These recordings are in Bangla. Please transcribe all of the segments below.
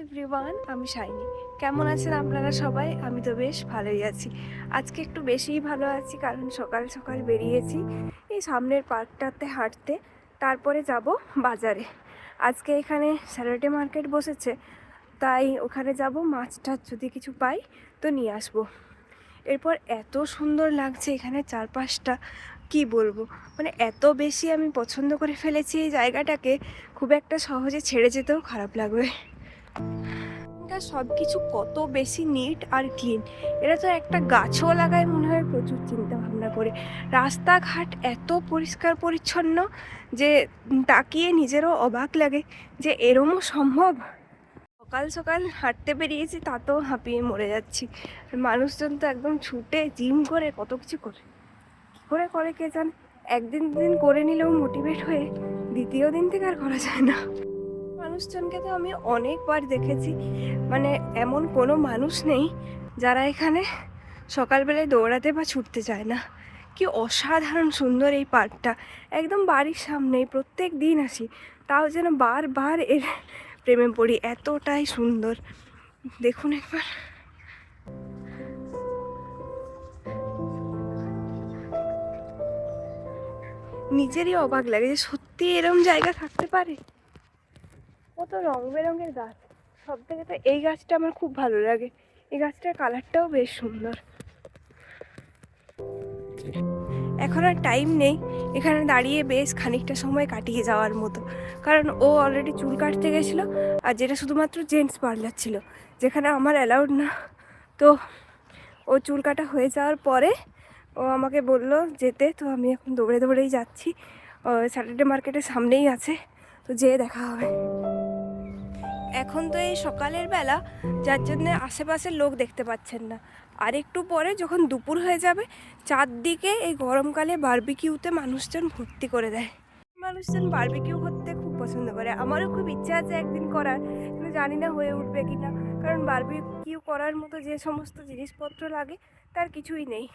এভরিওয়ান আমি শাইনি। কেমন আছেন আপনারা সবাই? আমি তো বেশ ভালোই আছি। আজকে একটু বেশিই ভালো আছি, কারণ সকাল সকাল বেরিয়েছি এই সামনের পার্কটাতে হাঁটতে। তারপরে যাব বাজারে। আজকে এখানে স্যাটারডে মার্কেট বসেছে, তাই ওখানে যাব, মাছ টাছ যদি কিছু পাই তো নিয়ে আসব। এরপর এত সুন্দর লাগছে এখানে চারপাশটা, কি বলব? মানে এত বেশি আমি পছন্দ করে ফেলেছি এই জায়গাটাকে, খুব একটা সহজে ছেড়ে যেতেও খারাপ লাগবে। সব কিছু কত বেশি নিট আর ক্লিন এরা তো একটা গাছও লাগায় মনে হয় প্রচুর চিন্তা ভাবনা করে। রাস্তাঘাট এত পরিষ্কার পরিচ্ছন্ন যে তাকিয়ে নিজেরও অবাক লাগে যে এরমও সম্ভব? সকাল সকাল হাঁটতে বেরিয়েছি তাতেও হাঁপিয়ে মরে যাচ্ছি। মানুষজন তো একদম ছুটে জিম করে, কত কিছু করে। কী করে করে কে জান? একদিন দিন করে নিলেও মোটিভেট হয়ে দ্বিতীয় দিন থেকে আর করা যায় না। মানুষজনকে তো আমি অনেকবার দেখেছি। মানে এমন কোনো মানুষ নেই যারা এখানে সকালবেলায় দৌড়াতে বা ছুটতে চায় না। কি অসাধারণ সুন্দর এই পার্কটা। একদম বাড়ির সামনেই প্রত্যেক দিন আসি, তাও যেন বারবার এর প্রেমে পড়ি, এতটাই সুন্দর। দেখুন একবার। নিজেরই অবাক লাগে যে সত্যি এরম জায়গা থাকতে পারে। কত রং বেরঙের গাছ। সব থেকে তো এই গাছটা আমার খুব ভালো লাগে। এই গাছটার কালারটাও বেশ সুন্দর। এখন আর টাইম নেই। এখানে দাঁড়িয়ে বেশ খানিকটা সময় কাটিয়ে যাওয়ার মতো। কারণ ও অলরেডি চুল কাটতে গেছিল, আর যেটা শুধুমাত্র জেন্টস পার্লার ছিল, যেখানে আমার অ্যালাউড না। তো ও চুল কাটা হয়ে যাওয়ার পরে ও আমাকে বলল যেতে, তো আমি এখন দৌড়ে দৌড়েই যাচ্ছি। স্যাটারডে মার্কেটের সামনেই আছে, তো যেয়ে দেখা হবে। এখন তো এই সকালের বেলা, যার জন্য আশেপাশের লোক দেখতে পাচ্ছেন না। আর একটু পরে যখন দুপুর হয়ে যাবে, চারদিকে এই গরমকালে বার্বিকিউতে মানুষজন ভর্তি করে দেয়। মানুষজন বার্বিকিউ করতে খুব পছন্দ করে। আমারও খুব ইচ্ছা আছে একদিন করার, কিন্তু জানি না হয়ে উঠবে কি না কারণ বার্বিকিউ করার মতো যে সমস্ত জিনিসপত্র লাগে, তার কিছুই নেই।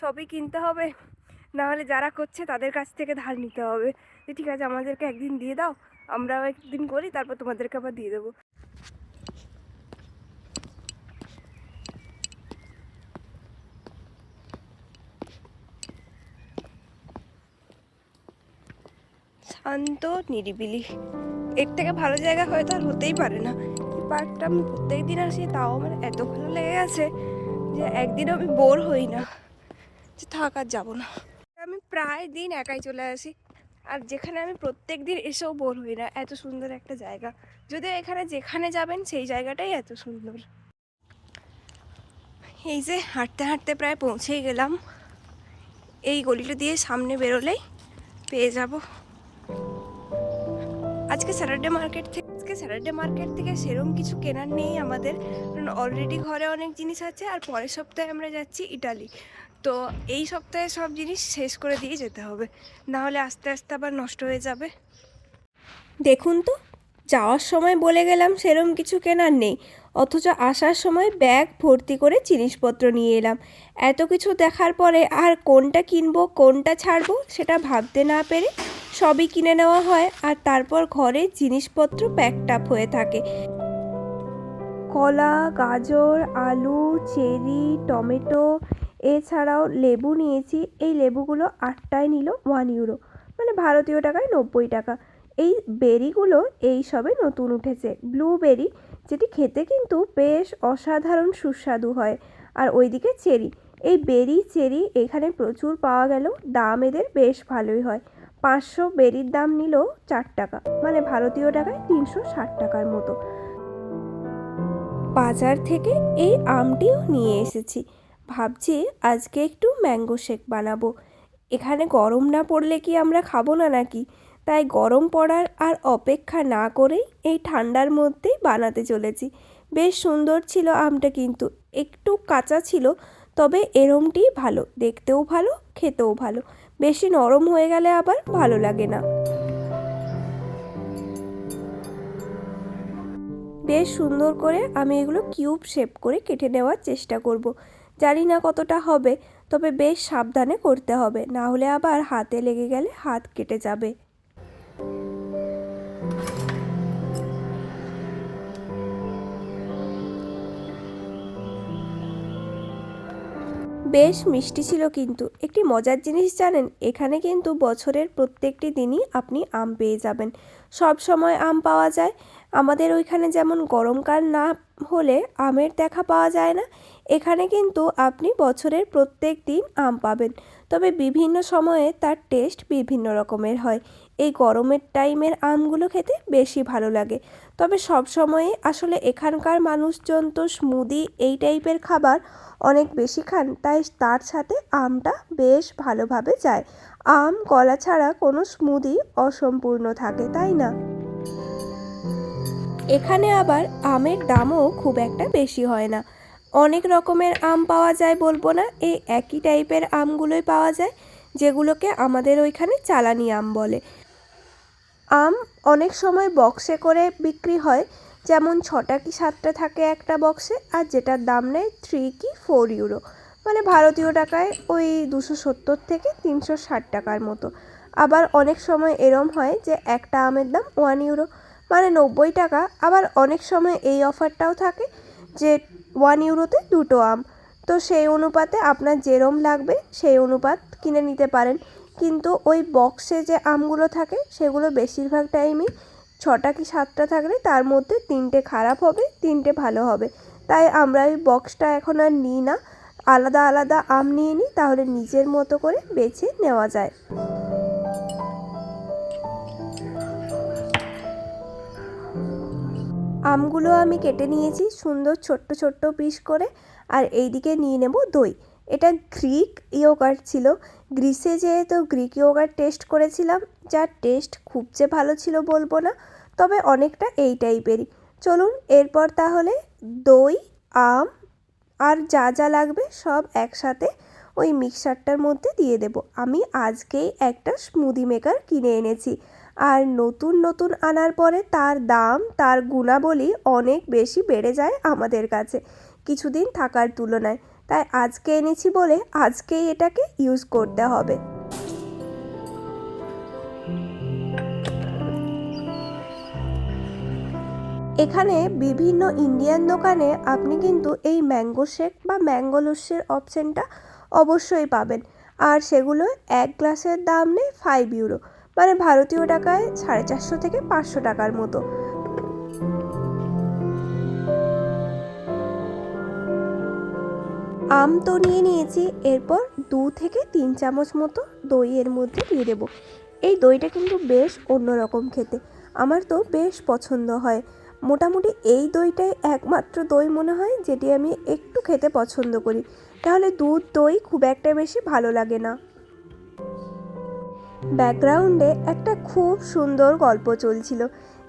সবই কিনতে হবে। না হলে যারা করছে তাদের কাছ থেকে ধার নিতে হবে। যে ঠিক আছে, আমাদেরকে একদিন দিয়ে দাও, আমরাও একদিন করি, তারপর তোমাদেরকে আবার দিয়ে দেবো। শান্ত, নিরিবিলি। এর থেকে ভালো জায়গা হয়তো আর হতেই পারে না। পার্কটা আমি প্রত্যেক দিন আসি, তাও আমার এত ভালো লেগে গেছে যে একদিনও আমি বোর হই না। যে থাক, আর যাব না। প্রায় দিন একাই চলে আসি। আর যেখানে আমি প্রত্যেক দিন এসেও বোর হই না, এত সুন্দর একটা জায়গা। যদিও এখানে যেখানে যাবেন সেই জায়গাটাই এত সুন্দর। এই যে হাঁটতে হাঁটতে প্রায় পৌঁছেই গেলাম। এই গলিটা দিয়ে সামনে বেরোলেই পেয়ে যাব। আজকে স্যাটারডে মার্কেট থেকে, আজকে স্যাটারডে মার্কেট থেকে সেরম কিছু কেনার নেই আমাদের। কারণ অলরেডি ঘরে অনেক জিনিস আছে, আর পরের সপ্তাহে আমরা যাচ্ছি ইটালি তো এই সপ্তাহে সব জিনিস শেষ করে দিয়ে যেতে হবে। না হলে আস্তে আস্তে আবার নষ্ট হয়ে যাবে। দেখুন তো, যাওয়ার সময় বলে গেলাম সেরম কিছু কেনার নেই। অথচ আসার সময় ব্যাগ, ভর্তি করে জিনিসপত্র নিয়ে এলাম। এত কিছু দেখার পরে আর কোনটা কিনবো, কোনটা ছাড়বো, সেটা ভাবতে না পেরে সবই কিনে নেওয়া হয় আর তারপর ঘরে জিনিসপত্র প্যাকড আপ হয়ে থাকে। কলা, গাজর, আলু, চেরি, টমেটো এছাড়াও লেবু নিয়েছি। এই লেবুগুলো আটটায় নিল ওয়ান ইউরো মানে ভারতীয় টাকায় নব্বই টাকা। এই বেরিগুলো এই সবে নতুন উঠেছে। ব্লুবেরি, যেটি খেতে কিন্তু বেশ অসাধারণ সুস্বাদু হয়। আর ওইদিকে চেরি। এই বেরি চেরি এখানে প্রচুর পাওয়া গেল। দাম এদের বেশ ভালোই হয়। পাঁচশো বেরির দাম নিল চার টাকা। মানে ভারতীয় টাকায় তিনশো ষাট টাকার মতো। বাজার থেকে এই আমটিও নিয়ে এসেছি। ভাবছি আজকে একটু ম্যাঙ্গো শেক বানাবো। এখানে গরম না পড়লে কি আমরা খাব না নাকি? তাই গরম পড়ার আর অপেক্ষা না করেই এই ঠান্ডার মধ্যেই বানাতে চলেছি। বেশ সুন্দর ছিল আমটা কিন্তু, একটু কাঁচা ছিল, তবে এরমটি ভালো, দেখতেও ভালো, খেতেও ভালো। বেশি নরম হয়ে গেলে আবার ভালো লাগে না। বেশ সুন্দর করে আমি এগুলো কিউব শেপ করে কেটে নেওয়ার চেষ্টা করব। জানি না কতটা হবে, তবে বেশ সাবধানে করতে হবে, না হলে আবার হাতে লেগে গেলে হাত কেটে যাবে। বেশ মিষ্টি ছিল কিন্তু। একটি মজার জিনিস জানেন, এখানে কিন্তু বছরের প্রত্যেকটি দিনই আপনি আম পেয়ে যাবেন। সব সময় আম পাওয়া যায়। আমাদের ওইখানে যেমন গরমকাল না হলে আমের দেখা পাওয়া যায় না। এখানে কিন্তু আপনি বছরের প্রত্যেক দিন আম পাবেন। তবে বিভিন্ন সময়ে তার টেস্ট বিভিন্ন রকমের হয়। এই গরমের টাইমের আমগুলো খেতে বেশি ভালো লাগে। তবে সব সময়ে আসলে এখানকার মানুষজন তো স্মুদি এই টাইপের খাবার অনেক বেশি খান, তাই তার সাথে আমটা বেশ ভালোভাবে যায়। আম, কলা ছাড়া কোনো স্মুদি অসম্পূর্ণ থাকে, তাই না? এখানে আবার আমের দামও খুব একটা বেশি হয় না। অনেক রকমের আম পাওয়া যায় বলব না, এই একই টাইপের আমগুলোই পাওয়া যায়, যেগুলোকে আমাদের ওইখানে চালানি আম বলে। আম অনেক সময় বক্সে করে বিক্রি হয়। যেমন ছটা কি সাতটা থাকে একটা বক্সে আর যেটার দাম নেয় থ্রি কি ফোর ইউরো মানে ভারতীয় টাকায় ওই দুশো সত্তর থেকে তিনশো ষাট টাকার মতো। আবার অনেক সময় এরম হয় যে একটা আমের দাম ওয়ান ইউরো মানে নব্বই টাকা। আবার অনেক সময় এই অফারটাও থাকে যে ওয়ান ইউরোতে দুটো আম। তো সেই অনুপাতে আপনার যেরম লাগবে সেই অনুপাত কিনে নিতে পারেন। কিন্তু ওই বক্সে যে আমগুলো থাকে, সেগুলো বেশিরভাগ টাইমই ছটা কি সাতটা থাকলে তার মধ্যে তিনটে খারাপ হবে, তিনটে ভালো হবে। তাই আমরা ওই বক্সটা এখন আর নিই না। আলাদা আলাদা আম নিয়ে নিই, তাহলে নিজের মতো করে বেছে নেওয়া যায়। আমগুলো আমি কেটে নিয়েছি, সুন্দর ছোট্ট ছোট্ট পিস করে, আর এইদিকে নিয়ে নেব দই। এটা গ্রিক ইয়োগার্ট ছিল। গ্রিসে যেহেতু গ্রিক ইয়োগার্ট টেস্ট করেছিলাম, যার টেস্ট খুব যে ভালো ছিল বলব না, তবে অনেকটা এই টাইপেরই। চলুন এরপর তাহলে দই, আম আর যা যা লাগবে সব একসাথে ওই মিক্সারটার মধ্যে দিয়ে দেব। আমি আজকেই একটা স্মুদি মেকার কিনে এনেছি। আর নতুন নতুন আনার পরে তার দাম, তার গুণাবলী অনেক বেশি বেড়ে যায় আমাদের কাছে। কিছুদিন থাকার তুলনায়। তাই আজকে এনেছি বলে আজকেই এটাকে ইউজ করতে হবে। এখানে বিভিন্ন ইন্ডিয়ান দোকানে আপনি কিন্তু এই ম্যাঙ্গো শেক বা ম্যাঙ্গো লস্যির অপশানটা অবশ্যই পাবেন। আর সেগুলো এক গ্লাসের দাম নেই ফাইভ ইউরো মানে ভারতীয় টাকায় সাড়ে চারশো থেকে পাঁচশো টাকার মতো। আম তো নিয়ে নিয়েছি, এরপর দু থেকে তিন চামচ মতো দই এর মধ্যে দিয়ে দেবো। এই দইটা কিন্তু বেশ অন্যরকম খেতে, আমার তো বেশ পছন্দ হয়। মোটামুটি এই দইটাই একমাত্র দই মনে হয় যেটি আমি একটু খেতে পছন্দ করি। তাহলে দুধ দই খুব একটা বেশি ভালো লাগে না। ব্যাকগ্রাউন্ডে একটা খুব সুন্দর গল্প চলছিল,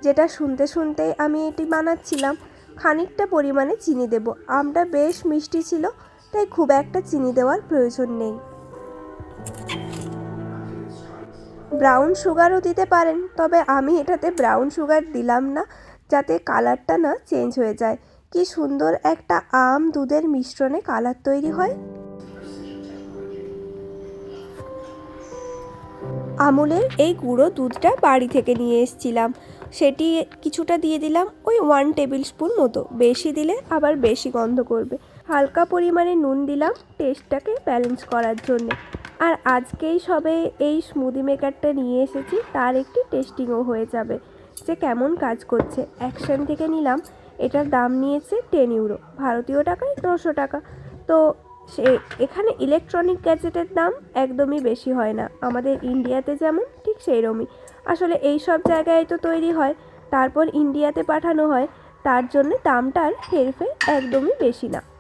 যেটা শুনতে শুনতেই আমি এটি বানাচ্ছিলাম। খানিকটা পরিমাণে চিনি দেব। আমটা বেশ মিষ্টি ছিল তাই খুব একটা চিনি দেওয়ার প্রয়োজন নেই। ব্রাউন সুগারও দিতে পারেন, তবে আমি এটাতে ব্রাউন সুগার দিলাম না, যাতে কালারটা না চেঞ্জ হয়ে যায়। কি সুন্দর একটা আম দুধের মিশ্রণে কালার তৈরি হয়। আমুলের এই গুঁড়ো দুধটা বাড়ি থেকে নিয়ে এসেছিলাম। সেটি কিছুটা দিয়ে দিলাম ওই ওয়ান টেবিল স্পুন মতো। বেশি দিলে আবার বেশি গন্ধ করবে। হালকা পরিমাণে নুন দিলাম টেস্টটাকে ব্যালেন্স করার জন্য। আর আজকেই সবে এই স্মুদি মেকারটা নিয়ে এসেছি, তার একটি টেস্টিংও হয়ে যাবে। যে কেমন কাজ করছে। অ্যাকশন থেকে নিলাম, এটার দাম নিয়েছে টেন ইউরো ভারতীয় টাকায় নশো টাকা। তো সে, এখানে ইলেকট্রনিক গ্যাজেটের দাম একদমই বেশি হয় না। আমাদের ইন্ডিয়াতে যেমন, ঠিক সেইরমই। আসলে এই সব জায়গায় তো তৈরি হয়, তারপর ইন্ডিয়াতে পাঠানো হয়, তার জন্য দামটার হেরফের একদমই বেশি না।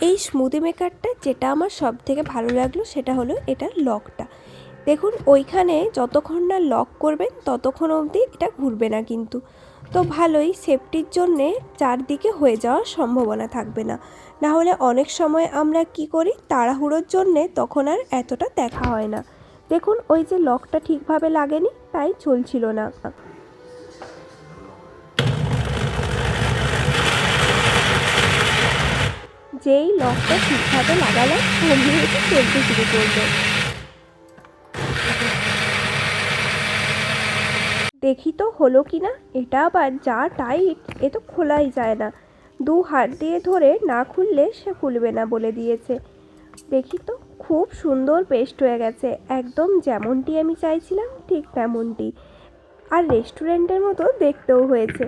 এই স্মুদি মেকারটা যেটা আমার সব থেকে ভালো লাগল সেটা হলো এটার লকটা। দেখুন, ওইখানে যতক্ষণ না লক করবেন ততক্ষণ অবধি এটা ঘুরবে না কিন্তু। তো ভালোই সেফটির জন্যে চারদিকে হয়ে যাওয়ার সম্ভাবনা থাকবে না। না হলে অনেক সময় আমরা কি করি, তাড়াহুড়োর জন্যে তখন আর এতটা দেখা হয় না। দেখুন, ওই যে লকটা ঠিকভাবে লাগেনি, তাই চলছিল না। যেই লকটা ঠিকভাবে লাগালাম অমনি এসে চলতে শুরু করল দেখি তো হলো কি না এটা আবার যা টাইট, এ তো খোলাই যায় না। দু হাত দিয়ে ধরে না খুললে সে খুলবে না বলে দিয়েছে। দেখি তো, খুব সুন্দর পেস্ট হয়ে গেছে, একদম যেমনটি আমি চাইছিলাম, ঠিক তেমনটি। আর রেস্টুরেন্টের মতো দেখতেও হয়েছে।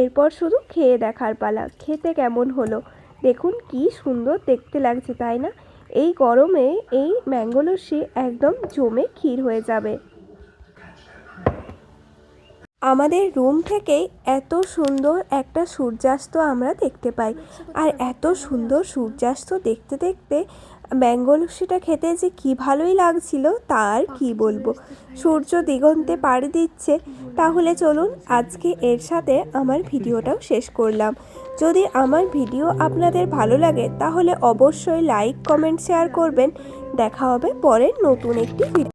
এরপর শুধু খেয়ে দেখার পালা, খেতে কেমন হলো? দেখুন কি সুন্দর দেখতে লাগছে, তাই না? এই গরমে এই ম্যাঙ্গো লস্যি একদম জমে ক্ষীর হয়ে যাবে। আমাদের রুম থেকেই এত সুন্দর একটা সূর্যাস্ত আমরা দেখতে পাই। আর এত সুন্দর সূর্যাস্ত দেখতে দেখতে ম্যাঙ্গো লস্যিটা খেতে যে কি ভালোই লাগছিল তার কি বলব? সূর্য দিগন্তে পাড়ি দিচ্ছে। তাহলে চলুন আজকে এর সাথে আমার ভিডিওটাও শেষ করলাম। যদি আমার ভিডিও আপনাদের ভালো লাগে, তাহলে অবশ্যই লাইক, কমেন্ট, শেয়ার করবেন। দেখা হবে পরের নতুন একটি ভিডিও।